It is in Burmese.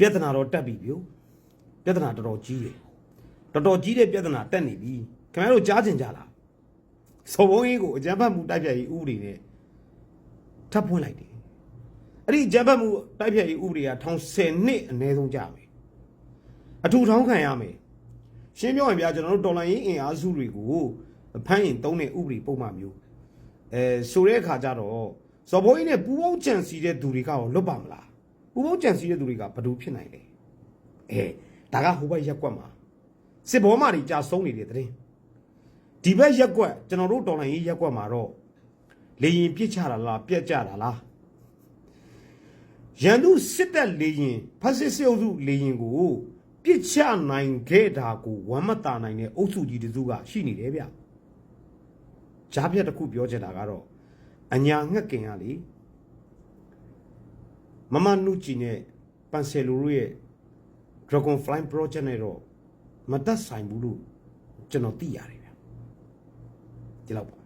ပြဿနာတော့တက်ပြီဗျိုပြဿနာတော်တော်ကြီးတယ်တော်တော်ကြီးတဲ့ပြဿနာတက်နေပြီခင်ဗျားတို့ကြားကျင်ကြလားစောဘုံကြီးကိုအကြမ်းဖက်မှုတိုက်ဖြတ်ရေးဥပဒေနဲ့ထပ်ဖွင့်လိုက်တယ်အဲ့ဒီအကြမ်းဖက်မှုတိုက်ဖြတ်ရေးဥပဒေကထောင်10နှစ်အနည်းဆုံးကြာမယ်အထူထောင်ခံရမယ်ရှင်းပြောရင်ဗျာကျွန်တော်တို့တော်လိုင်းရေးအင်အားစုတွေကိုဖမ်းရင်သုံးတဲ့ဥပဒေပုံမှန်မျိုးအဲဆိုတဲ့အခါကျတော့စောဘုံကြီးနဲ့ပူပေါင်းကြံစီတဲ့သူတွေကတော့လွတ်ပါမလား ပူပေါင်းကြံစီတဲ့သူတွေကဘယ်သူဖြစ်နိုင်လဲအဲဒါကဟိုဘက်ရက်ကွက်မှာစစ်ဘောမာတွေကြာဆုံးနေတဲ့တဲ့ရင်ဒီဘက်ရက်ကွက်ကျွန်တော်တို့တော်လိုင်းရေးရက်ကွက်မှာတော့လေရင်ပြစ်ချတာလားပြက်ကြတာလားရန်သူစစ်တပ်လေရင်ဖက်စစ်စစ်အုပ်စုလေရင်ကိုပြစ်ချနိုင်ခဲ့တာကိုဝမ်းမတာနိုင်တဲ့အုပ်စုကြီးတစုကရှိနေတယ်ဗျကြားပြတ်တစ်ခုပြောချင်တာကတော့အညာငှက်ကင်ကလေ မမနုကြည်နဲ့ပန်ဆယ်လိုတို့ရဲ့ Dragon Fly Project နဲ့တော့မသက်ဆိုင်ဘူးလို့ကျွန်တော်သိရတယ်ဗျဒီလောက်ပါ